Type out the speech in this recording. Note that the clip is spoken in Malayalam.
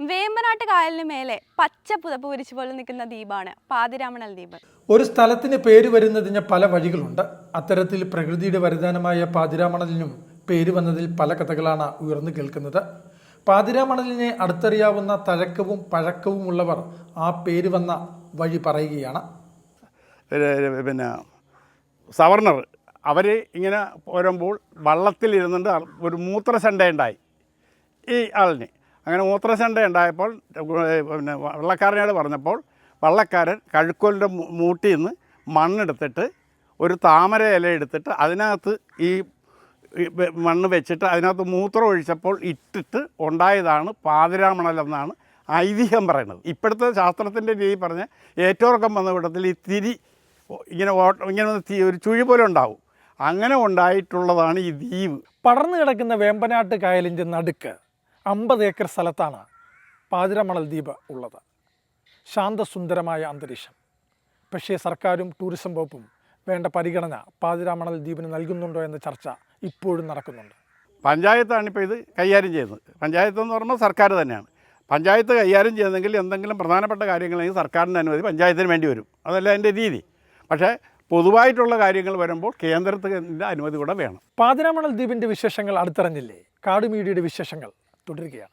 വേമ്പനാട്ട് കായലിന് മേലെ പച്ച പുതപ്പ് വിരിച്ചു പോലെ നിൽക്കുന്ന ദ്വീപാണ് പാതിരാമണൽ ദ്വീപ്. ഒരു സ്ഥലത്തിന് പേര് വരുന്നതിന് പല വഴികളുണ്ട്. അത്തരത്തിൽ പ്രകൃതിയുടെ വരദാനമായ പാതിരാമണലിനും പേര് വന്നതിൽ പല കഥകളാണ് ഉയർന്നു കേൾക്കുന്നത്. പാതിരാമണലിനെ അടുത്തറിയാവുന്ന തഴക്കവും പഴക്കവും ഉള്ളവർ ആ പേര് വന്ന വഴി പറയുകയാണ്. പിന്നെ സവർണർ അവർ ഇങ്ങനെ പോരുമ്പോൾ വള്ളത്തിലിരുന്നുകൊണ്ട് ഒരു മൂത്രശണ്ട ഉണ്ടായി ഈ ആളിന്. അങ്ങനെ മൂത്രശണ്ട ഉണ്ടായപ്പോൾ പിന്നെ വള്ളക്കാരനോട് പറഞ്ഞപ്പോൾ വള്ളക്കാരൻ കഴുക്കോലിന്റെ മൂട്ടിൽ നിന്ന് മണ്ണെടുത്തിട്ട് ഒരു താമര ഇല എടുത്തിട്ട് അതിനകത്ത് ഈ മണ്ണ് വെച്ചിട്ട് അതിനകത്ത് മൂത്രം ഒഴിച്ചപ്പോൾ ഇട്ടിട്ട് ഉണ്ടായതാണ് പാതിരാമണൽ എന്നാണ് ഐതിഹ്യം പറയുന്നത്. ഇപ്പോഴത്തെ ശാസ്ത്രത്തിന്റെ രീതി പറഞ്ഞ ഏറ്റോർക്കം വന്ന കൂട്ടത്തിൽ ഈ തിരി ഇങ്ങനെ ഇങ്ങനെ ഒരു ചുഴി പോലെ ഉണ്ടാവും. അങ്ങനെ ഉണ്ടായിട്ടുള്ളതാണ് ഈ ദ്വീപ്. പടർന്നു കിടക്കുന്ന വേമ്പനാട്ട് കായലിന്റെ നടുക്ക് അമ്പത് ഏക്കർ സ്ഥലത്താണ് പാതിരമണൽ ദ്വീപ് ഉള്ളത്. ശാന്തസുന്ദരമായ അന്തരീക്ഷം. പക്ഷേ സർക്കാരും ടൂറിസം വകുപ്പും വേണ്ട പരിഗണന പാതിരാമണൽ ദ്വീപിന് നൽകുന്നുണ്ടോ എന്ന ചർച്ച ഇപ്പോഴും നടക്കുന്നുണ്ട്. പഞ്ചായത്താണ് ഇപ്പോൾ ഇത് കൈകാര്യം ചെയ്യുന്നത്. പഞ്ചായത്ത് എന്ന് പറയുമ്പോൾ സർക്കാർ തന്നെയാണ്. പഞ്ചായത്ത് കൈകാര്യം ചെയ്യുന്നെങ്കിൽ എന്തെങ്കിലും പ്രധാനപ്പെട്ട കാര്യങ്ങളെങ്കിൽ സർക്കാരിന്റെ അനുമതി പഞ്ചായത്തിന് വേണ്ടി വരും. അതല്ല അതിന്റെ രീതി. പക്ഷേ പൊതുവായിട്ടുള്ള കാര്യങ്ങൾ വരുമ്പോൾ കേന്ദ്രത്തിന്റെ അനുമതി കൂടെ വേണം. പാതിരാമണൽ ദ്വീപിന്റെ വിശേഷങ്ങൾ അടുത്തറിഞ്ഞില്ലേ കാടുമീഡിയുടെ വിശേഷങ്ങൾ. തുടരുകയാണ്